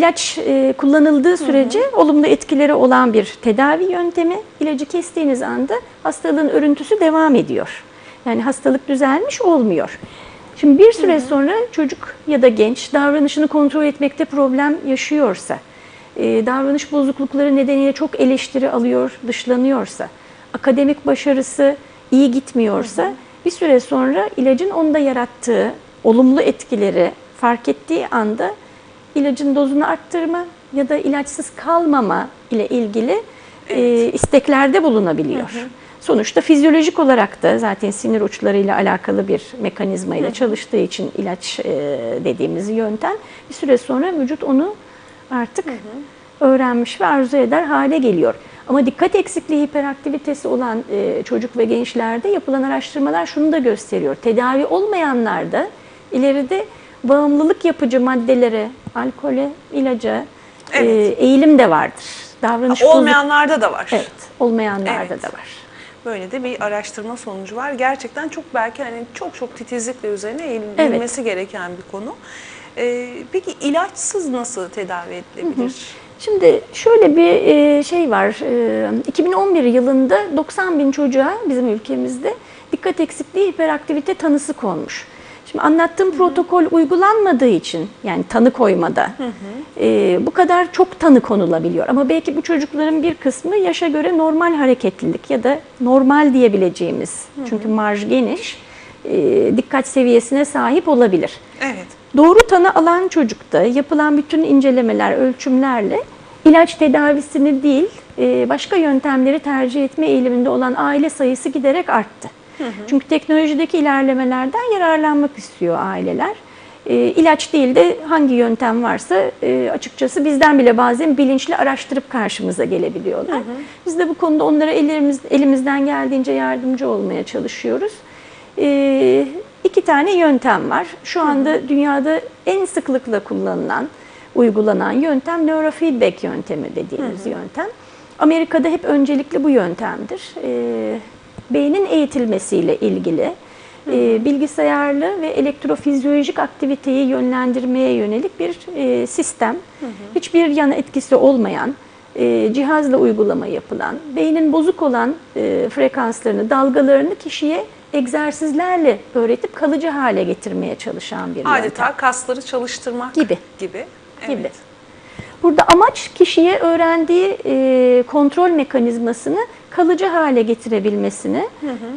ilaç e, kullanıldığı sürece olumlu etkileri olan bir tedavi yöntemi. İlacı kestiğiniz anda hastalığın örüntüsü devam ediyor. Yani hastalık düzelmiş olmuyor. Şimdi bir süre sonra çocuk ya da genç davranışını kontrol etmekte problem yaşıyorsa, e, davranış bozuklukları nedeniyle çok eleştiri alıyor, dışlanıyorsa, akademik başarısı iyi gitmiyorsa bir süre sonra ilacın onda yarattığı olumlu etkileri fark ettiği anda ilacın dozunu arttırma ya da ilaçsız kalmama ile ilgili e, isteklerde bulunabiliyor. Sonuçta fizyolojik olarak da zaten sinir uçlarıyla alakalı bir mekanizma ile çalıştığı için ilaç e, dediğimiz yöntem bir süre sonra vücut onu artık öğrenmiş ve arzu eder hale geliyor. Ama dikkat eksikliği hiperaktivitesi olan e, çocuk ve gençlerde yapılan araştırmalar şunu da gösteriyor. Tedavi olmayanlarda ileride bağımlılık yapıcı maddelere, alkole, ilaca e, Evet. eğilim de vardır. Davranış bozuk- Olmayanlarda da var. Evet, olmayanlarda Evet. da var. Böyle de bir araştırma sonucu var. Gerçekten çok belki hani çok çok titizlikle üzerine eğilinmesi gereken bir konu. Ee, peki ilaçsız nasıl tedavi edilebilir? Şimdi şöyle bir e, şey var. E, 2011 yılında 90 bin çocuğa bizim ülkemizde dikkat eksikliği hiperaktivite tanısı konmuş. Şimdi anlattığım protokol uygulanmadığı için yani tanı koymada e, bu kadar çok tanı konulabiliyor. Ama belki bu çocukların bir kısmı yaşa göre normal hareketlilik ya da normal diyebileceğimiz çünkü marj geniş e, dikkat seviyesine sahip olabilir. Evet. Doğru tanı alan çocukta yapılan bütün incelemeler, ölçümlerle ilaç tedavisini değil, e, başka yöntemleri tercih etme eğiliminde olan aile sayısı giderek arttı. Çünkü teknolojideki ilerlemelerden yararlanmak istiyor aileler. E, İlaç değil de hangi yöntem varsa e, açıkçası bizden bile bazen bilinçli araştırıp karşımıza gelebiliyorlar. Biz de bu konuda onlara elimiz, elimizden geldiğince yardımcı olmaya çalışıyoruz. E, iki tane yöntem var. Şu anda dünyada en sıklıkla kullanılan, uygulanan yöntem neurofeedback yöntemi dediğimiz yöntem. Amerika'da hep öncelikli bu yöntemdir. E, beynin eğitilmesiyle ilgili e, bilgisayarlı ve elektrofizyolojik aktiviteyi yönlendirmeye yönelik bir e, sistem. Hiçbir yan etkisi olmayan, e, cihazla uygulama yapılan, beynin bozuk olan e, frekanslarını, dalgalarını kişiye egzersizlerle öğretip kalıcı hale getirmeye çalışan bir Adeta yöntem. kasları çalıştırmak Gibi. gibi. Gibi. Burada amaç kişiye öğrendiği e, kontrol mekanizmasını kalıcı hale getirebilmesini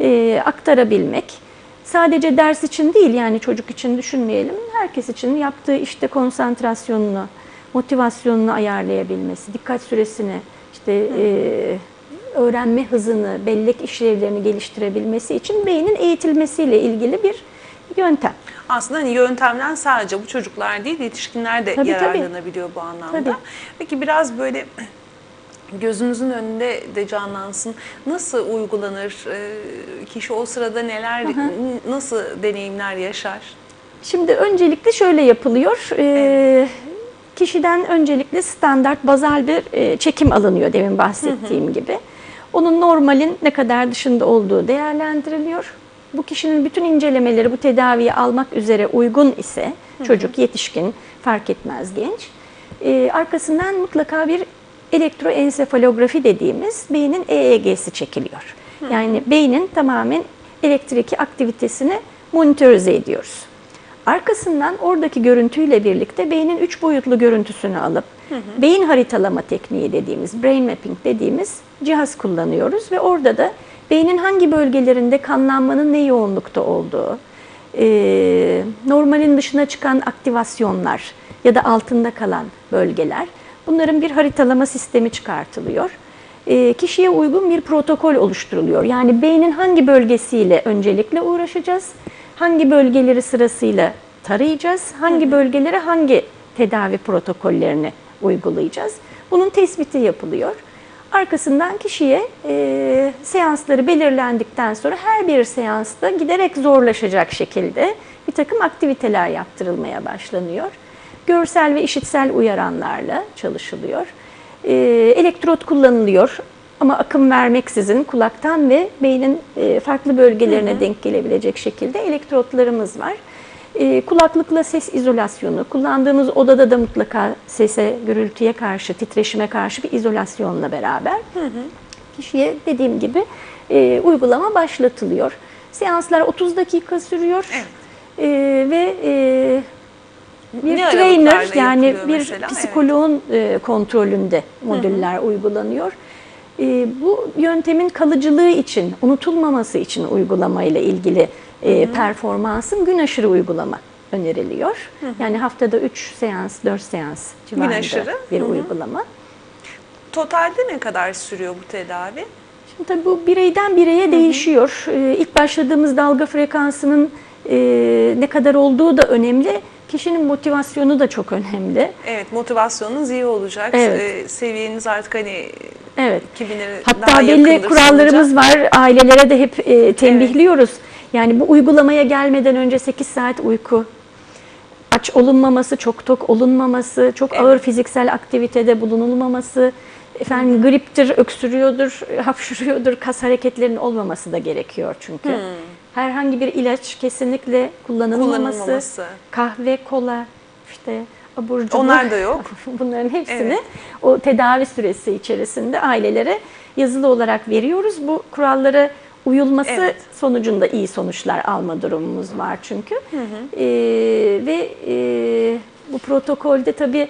e, aktarabilmek. Sadece ders için değil yani çocuk için düşünmeyelim. Herkes için yaptığı işte konsantrasyonunu, motivasyonunu ayarlayabilmesi, dikkat süresini, işte e, öğrenme hızını, bellek işlevlerini geliştirebilmesi için beynin eğitilmesiyle ilgili bir yöntem. Aslında hani yöntemden sadece bu çocuklar değil yetişkinler de Tabii, tabii. yararlanabiliyor bu anlamda. Tabii. Peki biraz böyle gözümüzün önünde de canlansın. Nasıl uygulanır? Ee, Kişi o sırada neler, n- nasıl deneyimler yaşar? Şimdi öncelikle şöyle yapılıyor. Ee, Kişiden öncelikle standart bazal bir e, çekim alınıyor demin bahsettiğim gibi. Onun normalin ne kadar dışında olduğu değerlendiriliyor. Bu kişinin bütün incelemeleri bu tedaviyi almak üzere uygun ise çocuk, yetişkin fark etmez genç. Ee, arkasından mutlaka bir elektroensefalografi dediğimiz beynin EEG'si çekiliyor. Yani beynin tamamen elektrik aktivitesini monitörize ediyoruz. Arkasından oradaki görüntüyle birlikte beynin üç boyutlu görüntüsünü alıp beyin haritalama tekniği dediğimiz, brain mapping dediğimiz cihaz kullanıyoruz ve orada da beynin hangi bölgelerinde kanlanmanın ne yoğunlukta olduğu, e, normalin dışına çıkan aktivasyonlar ya da altında kalan bölgeler, bunların bir haritalama sistemi çıkartılıyor. E, kişiye uygun bir protokol oluşturuluyor. Yani beynin hangi bölgesiyle öncelikle uğraşacağız, hangi bölgeleri sırasıyla tarayacağız, hangi bölgelere hangi tedavi protokollerini uygulayacağız. Bunun tespiti yapılıyor. Arkasından kişiye e, seansları belirlendikten sonra her bir seansta giderek zorlaşacak şekilde bir takım aktiviteler yaptırılmaya başlanıyor. Görsel ve işitsel uyaranlarla çalışılıyor. E, elektrot kullanılıyor ama akım vermeksizin kulaktan ve beynin e, farklı bölgelerine denk gelebilecek şekilde elektrotlarımız var. E, kulaklıkla ses izolasyonu, kullandığımız odada da mutlaka sese, gürültüye karşı, titreşime karşı bir izolasyonla beraber kişiye dediğim gibi e, uygulama başlatılıyor. Seanslar 30 dakika sürüyor Evet. E, ve e, bir Ne trainer yani bir mesela? Evet. psikoloğun e, kontrolünde modüller uygulanıyor. E, bu yöntemin kalıcılığı için, unutulmaması için uygulamayla ilgili e, performansın gün aşırı uygulama öneriliyor. Yani haftada 3 seans, 4 seans civarında aşırı. bir Hı hı. uygulama. Totalde ne kadar sürüyor bu tedavi? Şimdi tabii bu bireyden bireye değişiyor. Ee, ilk başladığımız dalga frekansının e, ne kadar olduğu da önemli. Kişinin motivasyonu da çok önemli. Evet motivasyonunuz iyi olacak. Evet. Ee, seviyeniz artık hani Evet. 2000'lere Hatta daha belli kurallarımız sonuca. var. Ailelere de hep e, tembihliyoruz. Yani bu uygulamaya gelmeden önce 8 saat uyku, aç olunmaması, çok tok olunmaması, çok ağır Evet. fiziksel aktivitede bulunulmaması, efendim griptir, öksürüyordur, hapşuruyordur, kas hareketlerinin olmaması da gerekiyor çünkü. Herhangi bir ilaç kesinlikle kullanılmaması, Kullanılmaması. kahve, kola, işte abur cubur. Onlar da yok. Bunların hepsini Evet. o tedavi süresi içerisinde ailelere yazılı olarak veriyoruz. Bu kurallara uyulması Evet. sonucunda iyi sonuçlar alma durumumuz var çünkü. Ee, ve e, bu protokolde tabii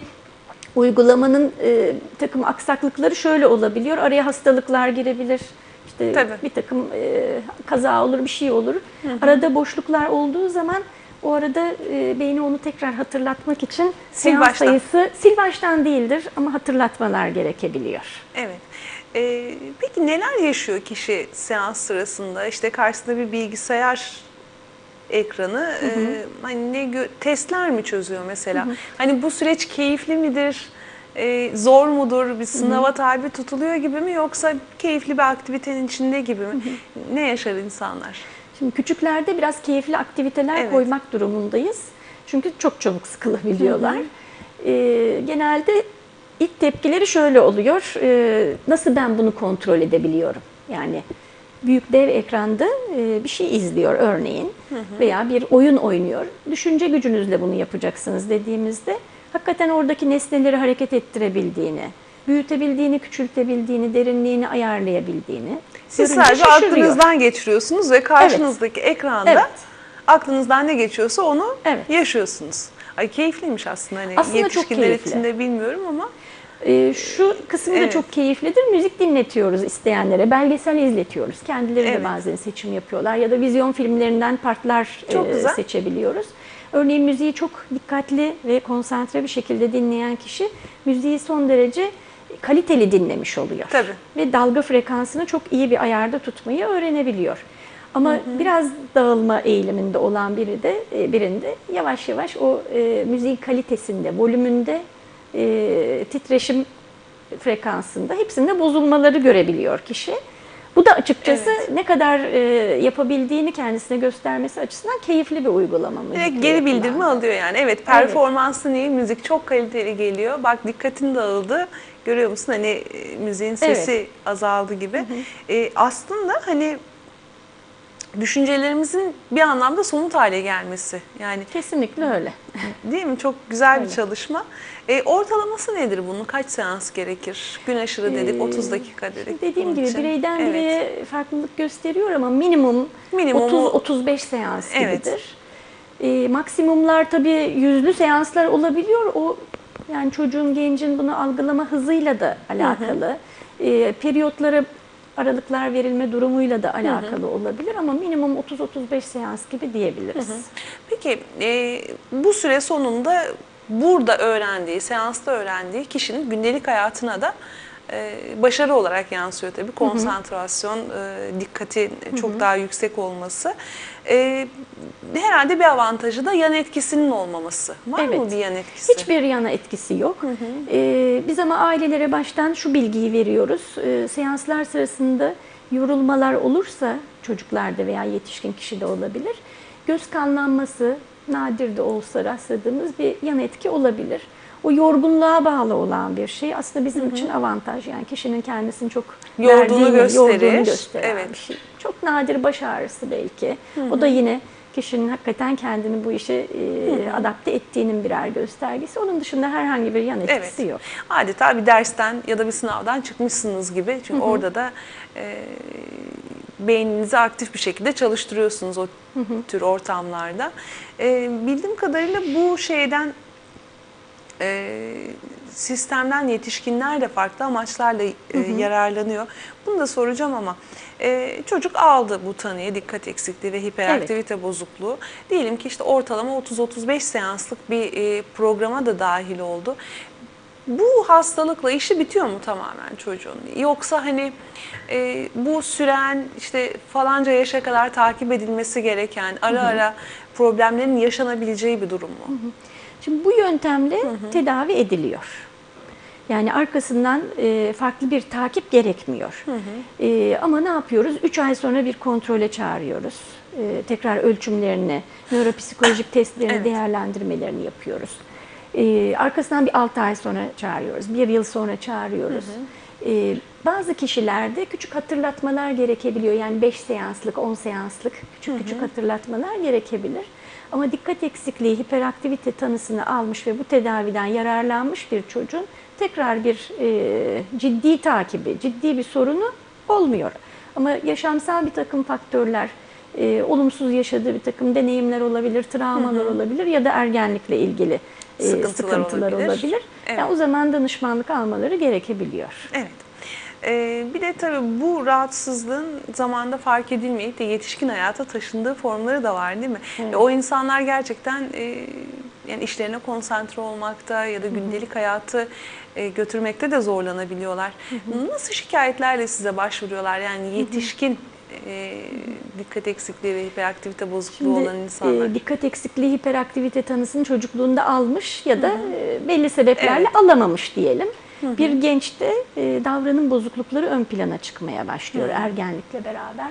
uygulamanın e, takım aksaklıkları şöyle olabiliyor. Araya hastalıklar girebilir. İşte Tabii. bir takım e, kaza olur, bir şey olur. Arada boşluklar olduğu zaman o arada e, beyni onu tekrar hatırlatmak için Sil baştan. sayısı sil baştan değildir ama hatırlatmalar gerekebiliyor. Evet. Ee, peki neler yaşıyor kişi seans sırasında? İşte karşısında bir bilgisayar ekranı, e, hani ne testler mi çözüyor mesela? Hani bu süreç keyifli midir? E, zor mudur? Bir sınava tabi tutuluyor gibi mi yoksa keyifli bir aktivitenin içinde gibi mi? Ne yaşar insanlar? Şimdi küçüklerde biraz keyifli aktiviteler Evet. koymak durumundayız. Çünkü çok çabuk sıkılabiliyorlar. Ee, genelde ilk tepkileri şöyle oluyor. Ee, nasıl ben bunu kontrol edebiliyorum? Yani büyük dev ekranda e, bir şey izliyor örneğin veya bir oyun oynuyor. Düşünce gücünüzle bunu yapacaksınız dediğimizde hakikaten oradaki nesneleri hareket ettirebildiğini, büyütebildiğini, küçültebildiğini, derinliğini ayarlayabildiğini Siz sadece şaşırıyor. aklınızdan geçiriyorsunuz ve karşınızdaki ekranda Evet. aklınızdan ne geçiyorsa onu Evet. yaşıyorsunuz. Ay keyifliymiş aslında hani Aslında çok yetişkinler keyifli. için de bilmiyorum ama Ee, şu kısmı da Evet. çok keyiflidir. Müzik dinletiyoruz isteyenlere, belgesel izletiyoruz. Kendileri Evet. de bazen seçim yapıyorlar ya da vizyon filmlerinden partlar Çok e, güzel. seçebiliyoruz. Örneğin müziği çok dikkatli ve konsantre bir şekilde dinleyen kişi müziği son derece kaliteli dinlemiş oluyor. Tabii. Ve dalga frekansını çok iyi bir ayarda tutmayı öğrenebiliyor. Ama biraz dağılma eğiliminde olan biri de e, birinde yavaş yavaş o e, müziğin kalitesinde, volümünde, e, titreşim frekansında hepsinde bozulmaları görebiliyor kişi. Bu da açıkçası Evet. ne kadar e, yapabildiğini kendisine göstermesi açısından keyifli bir uygulama. direkt geri bildirimi alıyor yani. Evet performansın iyi, müzik çok kaliteli geliyor. Bak dikkatin dağıldı. Görüyor musun hani e, müziğin sesi azaldı gibi. E, aslında hani düşüncelerimizin bir anlamda somut hale gelmesi. Yani Kesinlikle öyle. Değil mi? Çok güzel bir Öyle. çalışma. E, ortalaması nedir bunun? Kaç seans gerekir? Gün aşırı dedik, Ee, 30 dakika dedik. Dediğim gibi için. bireyden Evet. bireye farklılık gösteriyor ama minimum Minimumu- 30-35 seans Evet. gibidir. Ee, maksimumlar tabii yüzlü seanslar olabiliyor. O yani çocuğun, gencin bunu algılama hızıyla da alakalı. Ee, periyotlara aralıklar verilme durumuyla da alakalı olabilir ama minimum 30-35 seans gibi diyebiliriz. Peki e, bu süre sonunda burada öğrendiği, seansta öğrendiği kişinin gündelik hayatına da başarı olarak yansıyor tabii. Konsantrasyon, e, dikkati çok daha yüksek olması. E, herhalde bir avantajı da yan etkisinin olmaması. Var mı Evet. bir yan etkisi? Hiçbir yana etkisi yok. Ee, biz ama ailelere baştan şu bilgiyi veriyoruz. Seanslar sırasında yorulmalar olursa çocuklarda veya yetişkin kişide olabilir. Göz kanlanması nadir de olsa rastladığımız bir yan etki olabilir. O yorgunluğa bağlı olan bir şey aslında bizim için avantaj. Yani kişinin kendisini çok Yorduğunu gösterir. yorduğunu gösteren Evet. bir şey. Çok nadir baş ağrısı belki. O da yine kişinin hakikaten kendini bu işe e, adapte ettiğinin birer göstergesi. Onun dışında herhangi bir yan etkisi Evet. yok. Adeta bir dersten ya da bir sınavdan çıkmışsınız gibi. Çünkü orada da e, beyninizi aktif bir şekilde çalıştırıyorsunuz o tür ortamlarda. E, bildiğim kadarıyla bu şeyden e, sistemden yetişkinler de farklı amaçlarla e, yararlanıyor. Bunu da soracağım ama e, çocuk aldı bu tanıyı dikkat eksikliği ve hiperaktivite bozukluğu. Diyelim ki işte ortalama 30-35 seanslık bir e, programa da dahil oldu. Bu hastalıkla işi bitiyor mu tamamen çocuğun? Yoksa hani e, bu süren işte falanca yaşa kadar takip edilmesi gereken ara ara problemlerin yaşanabileceği bir durum mu? Şimdi bu yöntemle tedavi ediliyor. Yani arkasından e, farklı bir takip gerekmiyor. E, ama ne yapıyoruz? 3 ay sonra bir kontrole çağırıyoruz. E, tekrar ölçümlerini, nöropsikolojik testlerini, Evet. değerlendirmelerini yapıyoruz. E, arkasından bir 6 ay sonra çağırıyoruz. Bir yıl sonra çağırıyoruz. E, bazı kişilerde küçük hatırlatmalar gerekebiliyor. Yani 5 seanslık, 10 seanslık küçük küçük hatırlatmalar gerekebilir. Ama dikkat eksikliği, hiperaktivite tanısını almış ve bu tedaviden yararlanmış bir çocuğun tekrar bir e, ciddi takibi, ciddi bir sorunu olmuyor. Ama yaşamsal bir takım faktörler, e, olumsuz yaşadığı bir takım deneyimler olabilir, travmalar olabilir ya da ergenlikle ilgili e, Sıkıntılar sıkıntılar, olabilir. olabilir. Evet. Yani o zaman danışmanlık almaları gerekebiliyor. Evet. Ee, bir de tabii bu rahatsızlığın zamanda fark edilmeyip de yetişkin hayata taşındığı formları da var değil mi? Ve o insanlar gerçekten e, yani işlerine konsantre olmakta ya da gündelik hayatı e, götürmekte de zorlanabiliyorlar. Nasıl şikayetlerle size başvuruyorlar? Yani yetişkin e, dikkat eksikliği ve hiperaktivite bozukluğu olan insanlar. e, dikkat eksikliği, hiperaktivite tanısını çocukluğunda almış ya da e, belli sebeplerle Evet. alamamış diyelim. Bir gençte e, davranım bozuklukları ön plana çıkmaya başlıyor ergenlikle beraber.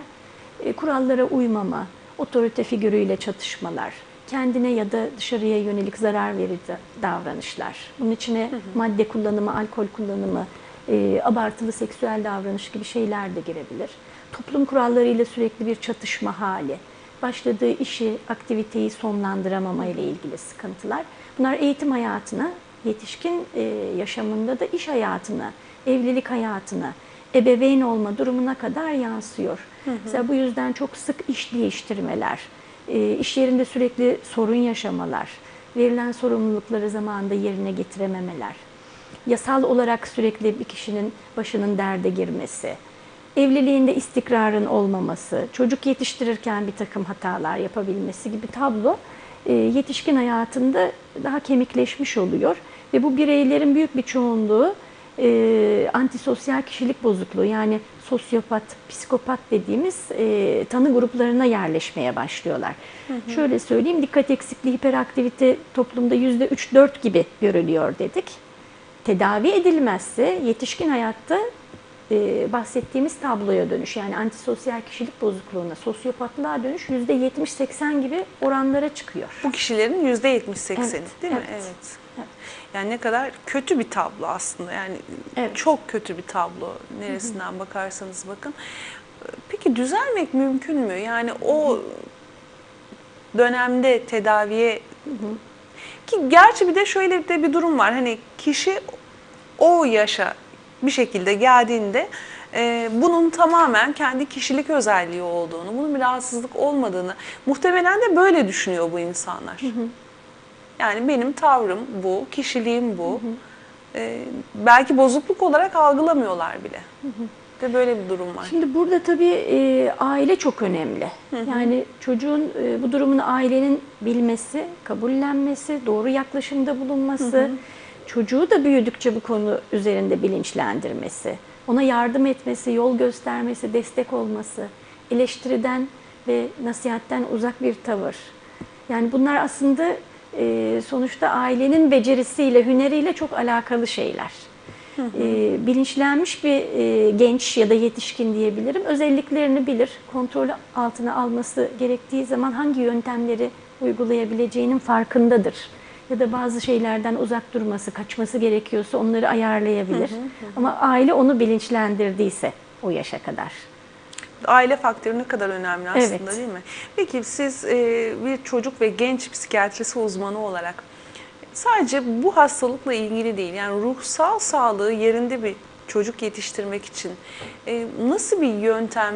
E, kurallara uymama, otorite figürüyle çatışmalar, kendine ya da dışarıya yönelik zarar verici davranışlar. Bunun içine madde kullanımı, alkol kullanımı, e, abartılı seksüel davranış gibi şeyler de girebilir. Toplum kurallarıyla sürekli bir çatışma hali, başladığı işi, aktiviteyi sonlandıramama ile ilgili sıkıntılar. Bunlar eğitim hayatına, yetişkin e, yaşamında da iş hayatına, evlilik hayatına, ebeveyn olma durumuna kadar yansıyor. Mesela bu yüzden çok sık iş değiştirmeler, e, iş yerinde sürekli sorun yaşamalar, verilen sorumlulukları zamanında yerine getirememeler, yasal olarak sürekli bir kişinin başının derde girmesi, evliliğinde istikrarın olmaması, çocuk yetiştirirken bir takım hatalar yapabilmesi gibi tablo e, yetişkin hayatında daha kemikleşmiş oluyor. Ve bu bireylerin büyük bir çoğunluğu e, antisosyal kişilik bozukluğu yani sosyopat, psikopat dediğimiz e, tanı gruplarına yerleşmeye başlıyorlar. Şöyle söyleyeyim, dikkat eksikliği, hiperaktivite toplumda yüzde 3-4 gibi görülüyor dedik. Tedavi edilmezse yetişkin hayatta e, bahsettiğimiz tabloya dönüş yani antisosyal kişilik bozukluğuna, sosyopatlığa dönüş yüzde 70-80 gibi oranlara çıkıyor. Bu kişilerin yüzde 70-80'i Evet, değil mi? evet. Evet. Evet. Yani ne kadar kötü bir tablo aslında. Yani Evet. çok kötü bir tablo neresinden bakarsanız bakın. Peki düzelmek mümkün mü? Yani o dönemde tedaviye ki gerçi bir de şöyle de bir durum var. Hani kişi o yaşa bir şekilde geldiğinde e, bunun tamamen kendi kişilik özelliği olduğunu, bunun bir rahatsızlık olmadığını muhtemelen de böyle düşünüyor bu insanlar. Yani benim tavrım bu, kişiliğim bu. Ee, belki bozukluk olarak algılamıyorlar bile. De böyle bir durum var. Şimdi burada tabii e, aile çok önemli. Yani çocuğun e, bu durumunu ailenin bilmesi, kabullenmesi, doğru yaklaşımda bulunması, çocuğu da büyüdükçe bu konu üzerinde bilinçlendirmesi, ona yardım etmesi, yol göstermesi, destek olması, eleştiriden ve nasihatten uzak bir tavır. Yani bunlar aslında e, sonuçta ailenin becerisiyle, hüneriyle çok alakalı şeyler. E, bilinçlenmiş bir e, genç ya da yetişkin diyebilirim. Özelliklerini bilir, kontrol altına alması gerektiği zaman hangi yöntemleri uygulayabileceğinin farkındadır. Ya da bazı şeylerden uzak durması, kaçması gerekiyorsa onları ayarlayabilir. Ama aile onu bilinçlendirdiyse o yaşa kadar. aile faktörü ne kadar önemli aslında Evet. değil mi? Peki siz e, bir çocuk ve genç psikiyatrisi uzmanı olarak sadece bu hastalıkla ilgili değil yani ruhsal sağlığı yerinde bir çocuk yetiştirmek için e, nasıl bir yöntem,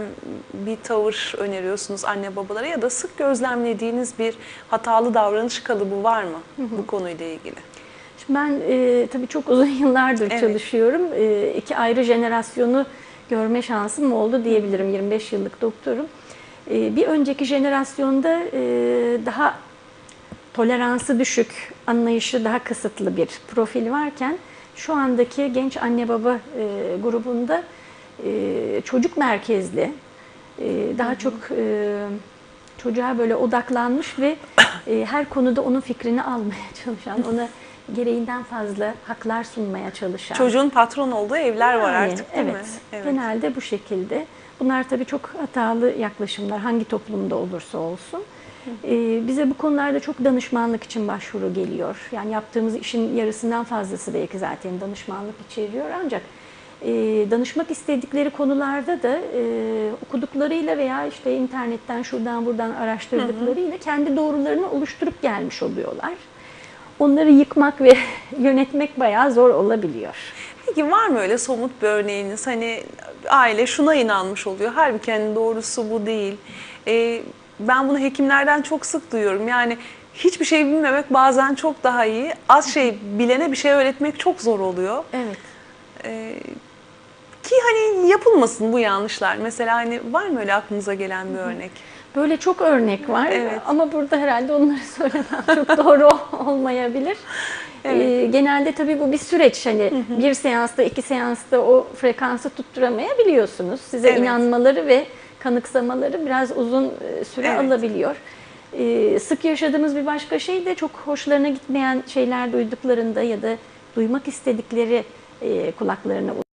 bir tavır öneriyorsunuz anne babalara ya da sık gözlemlediğiniz bir hatalı davranış kalıbı var mı bu konuyla ilgili? Şimdi ben e, tabii çok uzun yıllardır Evet. çalışıyorum. E, iki ayrı jenerasyonu görme şansım oldu diyebilirim. 25 yıllık doktorum. E, bir önceki jenerasyonda e, daha toleransı düşük, anlayışı daha kısıtlı bir profil varken şu andaki genç anne baba e, grubunda e, çocuk merkezli, e, daha çok e, çocuğa böyle odaklanmış ve e, her konuda onun fikrini almaya çalışan, ona gereğinden fazla haklar sunmaya çalışan. Çocuğun patron olduğu evler var Yani, artık değil evet, mi? Genelde bu şekilde. Bunlar tabii çok hatalı yaklaşımlar hangi toplumda olursa olsun. Ee, bize bu konularda çok danışmanlık için başvuru geliyor. Yani yaptığımız işin yarısından fazlası belki zaten danışmanlık içeriyor. Ancak e, danışmak istedikleri konularda da e, okuduklarıyla veya işte internetten şuradan buradan araştırdıklarıyla kendi doğrularını oluşturup gelmiş oluyorlar. Onları yıkmak ve yönetmek bayağı zor olabiliyor. Peki var mı öyle somut bir örneğiniz? Hani aile şuna inanmış oluyor. Halbuki hani doğrusu bu değil. Ee, ben bunu hekimlerden çok sık duyuyorum. Yani hiçbir şey bilmemek bazen çok daha iyi. Az şey bilene bir şey öğretmek çok zor oluyor. Evet. Ee, ki hani yapılmasın bu yanlışlar. Mesela hani var mı öyle aklınıza gelen bir örnek? Böyle çok örnek var Evet. ama burada herhalde onları söylemem çok doğru olmayabilir. Evet. Ee, genelde tabii bu bir süreç hani bir seansta iki seansta o frekansı tutturamayabiliyorsunuz. Size Evet. inanmaları ve kanıksamaları biraz uzun e, süre Evet. alabiliyor. Ee, sık yaşadığımız bir başka şey de çok hoşlarına gitmeyen şeyler duyduklarında ya da duymak istedikleri e, kulaklarına